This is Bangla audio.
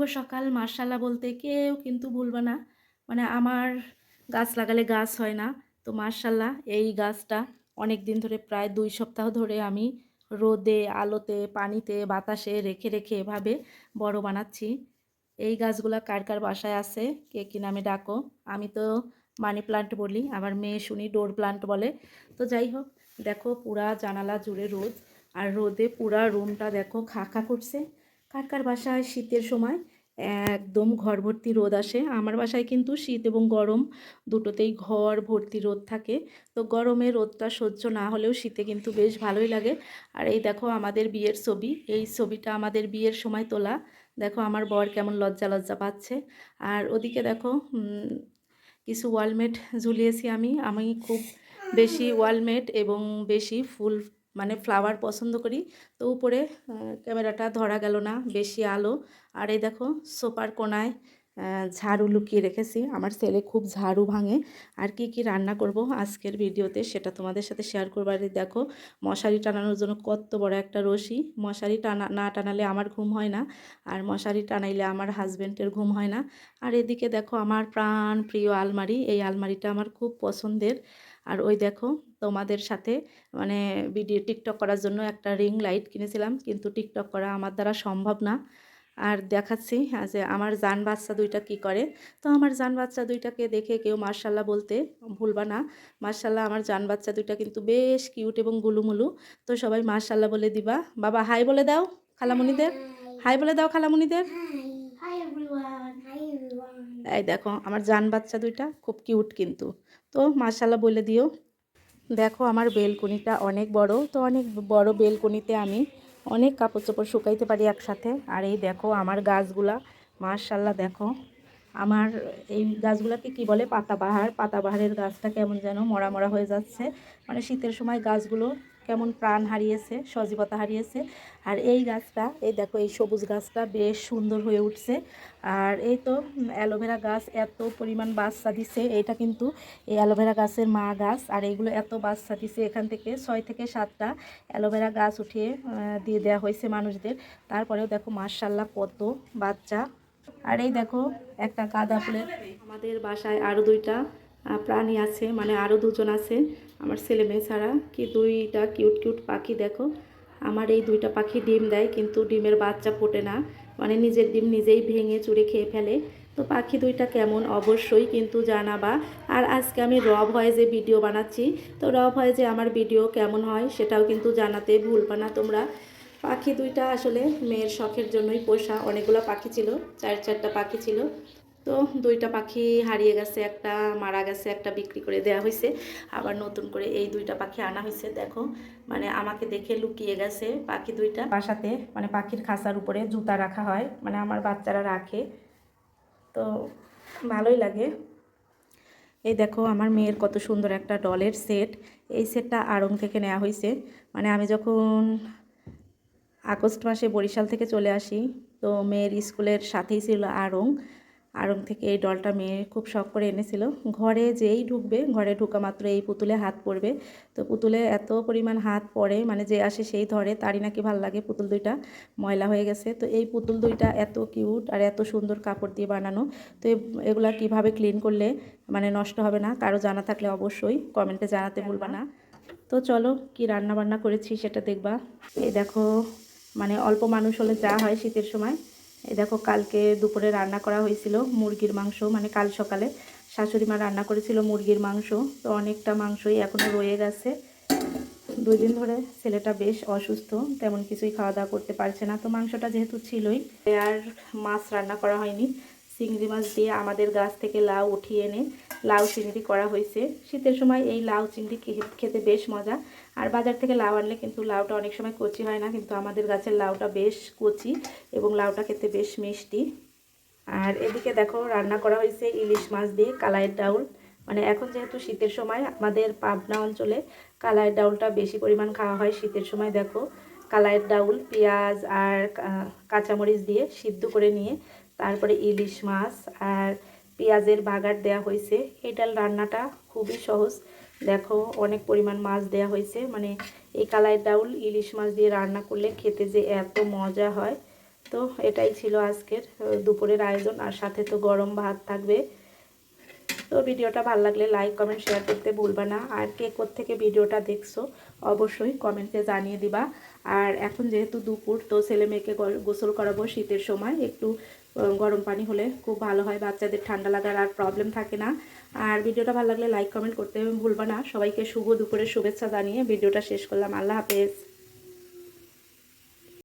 শুভ সকাল মার্শাল্লাহ বলতে কেউ কিন্তু ভুলবে না। মানে আমার গাছ লাগালে গাছ হয় না। তো মার্শাল্লাহ এই গাছটা অনেক দিন ধরে প্রায় দুই সপ্তাহ ধরে আমি রোদে, আলোতে, পানিতে, বাতাসে রেখে রেখে এভাবে বড় বানাচ্ছি। এই গাছগুলা কার কার বাসায় আছে? কে, কী নামে ডাকো? আমি তো মানি প্লান্ট বলি, আমার মেয়ে শুনি ডোর প্লান্ট বলে। তো যাই হোক, দেখো পুরা জানালা জুড়ে রোদ, আর রোদে পুরা রুমটা দেখো খা খা করছে। কার কার বাসায় শীতের সময়? একদম ঘর ভর্তি রোদ আসে। আমার বাসায় কিন্তু শীত এবং গরম দুটোতেই ঘর ভর্তি রোদ থাকে। তো গরমে রোদটা সহ্য না হলেও শীতে কিন্তু বেশ ভালোই লাগে। আর এই দেখো আমাদের বিয়ের ছবি। এই ছবিটা আমাদের বিয়ের সময় তোলা। দেখো আমার বর কেমন লজ্জা লজ্জা পাচ্ছে। আর ওদিকে দেখো কিছু ওয়ালমেট ঝুলিয়েছি আমি। আমি খুব বেশি ওয়ালমেট এবং বেশি ফুল মানে ফ্লাওয়ার পছন্দ করি। তো উপরে ক্যামেরাটা ধরা গেল না, বেশি আলো। আর এই দেখো সোপার কোনায় ঝাড়ু লুকিয়ে রেখেছি। আমার ছেলে খুব ঝাড়ু ভাঙে। আর কি কি রান্না করব আজকের ভিডিওতে সেটা তোমাদের সাথে শেয়ার করব। আর দেখো, মশারি টানানোর জন্য কত বড় একটা রশি। মশারি টানা, না টানালে আমার ঘুম হয় না। আর মশারি টানাইলে আমার হাজবেন্ডের ঘুম হয় না। আর এদিকে দেখো, আমার প্রাণ প্রিয় আলমারি। এই আলমারিটা আমার খুব পছন্দের। আর ওই দেখো তোমাদের সাথে মানে ভিডিও টিকটক করার জন্য একটা রিং লাইট কিনেছিলাম কিন্তু টিকটক করা আমার দ্বারা সম্ভব না। আর দেখাচ্ছি আহ, যে আমার জান বাচ্চা দুইটা কি করে? তো আমার জান বাচ্চা দুইটাকে দেখে কেউ মার্শাল্লাহ বলতে ভুলবা না। মার্শাল্লাহ আমার জান বাচ্চা দুইটা কিন্তু বেশ কিউট এবং গুলুমুলু। তো সবাই মার্শাল্লাহ বলে দিবা। বাবা হাই বলে দাও খালামণিদের হাই বলে দাও খালামণিদের এই দেখো, আমার জান বাচ্চা দুইটা, খুব কিউট কিন্তু। তো মার্শাল্লাহ বলে দিও। দেখো, আমার বেলকুনিটা অনেক বড়, তো অনেক বড় বেলকুনিতে আমি অনেক কাপড় চোপড় শুকাইতে পারি একসাথে। আর এই দেখো, আমার গাছগুলা মার্শাল্লাহ দেখো, আমার এই গাছগুলাকে কি বলে? পাতাবাহার, পাতাবাহারের গাছটা কেমন যেন মরা মরা হয়ে যাচ্ছে। মানে শীতের সময় গাছগুলো কেমন প্রাণ হারিয়েছে, সজীবতা হারিয়েছে। আর এই গাছটা, এই দেখো, এই সবুজ গাছটা বেশ সুন্দর হয়ে উঠছে। আর এই তো অ্যালোভেরা গাছ এত পরিমাণ বাচ্চা দিছে, এটা কিন্তু এই অ্যালোভেরা গাছের মা গাছ। আর এইগুলো এত বাচ্চা দিছে, এখান থেকে ছয় থেকে সাতটা অ্যালোভেরা গাছ উঠিয়ে দিয়ে দেওয়া হয়েছে মানুষদের। তারপরেও দেখো মার্শাল্লাহ কত বাচ্চা। আর এই দেখো, একটা গাঁদা ফুলের আমাদের বাসায় আরও দুইটা প্রাণী আছে মানে আরও দুজন আছে, আমার ছেলে মেয়ে ছাড়া। কি দুইটা কিউট কিউট পাখি দেখো। আমার এই দুইটা পাখি ডিম দেয়, কিন্তু ডিমের বাচ্চা ফোটে না। মানে নিজের ডিম নিজেই ভেঙে চুরে খেয়ে ফেলে। তো পাখি দুইটা কেমন? অবশ্যই কিন্তু জানাবা। আর আজকে আমি র ভয়েসে ভিডিও বানাচ্ছি। তো র ভয়েসে আমার ভিডিও কেমন হয় সেটাও কিন্তু জানাতে ভুলবা না তোমরা। পাখি দুইটা আসলে মেয়ের শখের জন্যই পোষা। অনেকগুলো পাখি ছিল, চার চারটা পাখি ছিল। তো দুইটা পাখি হারিয়ে গেছে, একটা মারা গেছে, একটা বিক্রি করে দেওয়া হয়েছে আবার নতুন করে এই দুইটা পাখি আনা হয়েছে দেখো। মানে আমাকে দেখে লুকিয়ে গেছে পাখি দুইটা। বাসাতে মানে পাখির খাঁচার উপরে জুতা রাখা হয় মানে আমার বাচ্চারা রাখে। তো ভালোই লাগে। এই দেখো, আমার মেয়ের কত সুন্দর একটা ডলের সেট। এই সেটটা আড়ং থেকে নেওয়া হয়েছে মানে আমি যখন আগস্ট মাসে বরিশাল থেকে চলে আসি, তো মেয়ের স্কুলের সাথেই ছিল আড়ং। আড়ং থেকে এই ডলটা মেয়ে খুব শখ করে এনেছিল। ঘরে যেই ঢুকবে ঘরে ঢুকা মাত্র এই পুতুলে হাত পড়বে। তো পুতুলে এত পরিমাণ হাত পড়ে মানে যে আসে সেই ধরে তারই নাকি ভালো লাগে পুতুল দুইটা। ময়লা হয়ে গেছে। তো এই পুতুল দুইটা এত কিউট আর এত সুন্দর কাপড় দিয়ে বানানো। তো এগুলা কীভাবে ক্লিন করলে মানে নষ্ট হবে না? কারও জানা থাকলে অবশ্যই কমেন্টে জানাতে ভুলবা না। তো চলো কি রান্না বান্না করেছি সেটা দেখবা। এই দেখো মানে অল্প মানুষ হলে যা হয় শীতের সময়। এই দেখো কালকে দুপুরে রান্না করা হয়েছিল মুরগির মাংস মানে কাল সকালে শাশুড়ি মা রান্না করেছিল মুরগির মাংস। তো অনেকটা মাংসই এখনও রয়ে গেছে। দুই দিন ধরে ছেলেটা বেশ অসুস্থ, তেমন কিছুই খাওয়া দাওয়া করতে পারছে না। তো মাংসটা যেহেতু ছিলই, আর মাছ রান্না করা হয়নি। চিংড়ি মাছ দিয়ে আমাদের গাছ থেকে লাউ উঠিয়ে এনে লাউ চিংড়ি করা হয়েছে। শীতের সময় এই লাউ চিংড়ি খেতে বেশ মজা। আর বাজার থেকে লাউ আনলে কিন্তু লাউটা অনেক সময় কচি হয় না, কিন্তু আমাদের গাছের লাউটা বেশ কচি এবং লাউটা খেতে বেশ মিষ্টি। আর এদিকে দেখো রান্না করা হয়েছে ইলিশ মাছ দিয়ে কালাইয়ের ডাউল। মানে এখন যেহেতু শীতের সময় আমাদের পাবনা অঞ্চলে কালাইয়ের ডাউলটা বেশি পরিমাণ খাওয়া হয়, শীতের সময় দেখো কালাইয়ের ডাউল, পেঁয়াজ আর কাঁচামরিচ দিয়ে সিদ্ধ করে নিয়ে তারপরে ইলিশ মাছ আর পেঁয়াজের বাগার দেয়া হয়েছে। ডাল রান্নাটা খুবই সহজ। দেখো, অনেক পরিমাণ মাছ দেয়া হয়েছে। মানে এই কালাইয়ের ডাউল ইলিশ মাছ দিয়ে রান্না করলে খেতে যে এত মজা হয়। তো এটাই ছিল আজকের দুপুরের আয়োজন। আর সাথে তো গরম ভাত থাকবে। তো ভিডিওটা ভালো লাগলে লাইক, কমেন্ট, শেয়ার করতে ভুলবা না। আর কে থেকে ভিডিওটা দেখছ, অবশ্যই কমেন্টে জানিয়ে দিবা। আর এখন যেহেতু দুপুর, তো ছেলে মেয়েকে গোসল করাবো শীতের সময়। একটু গরম পানি হলে খুব ভালো হয়, বাচ্চাদের ঠান্ডা লাগার আর প্রবলেম থাকে না। আর ভিডিওটা ভালো লাগলে লাইক কমেন্ট করতে ভুলবা না। সবাইকে শুভ দুপুরের শুভেচ্ছা জানিয়ে ভিডিওটা শেষ করলাম। আল্লাহ হাফেজ।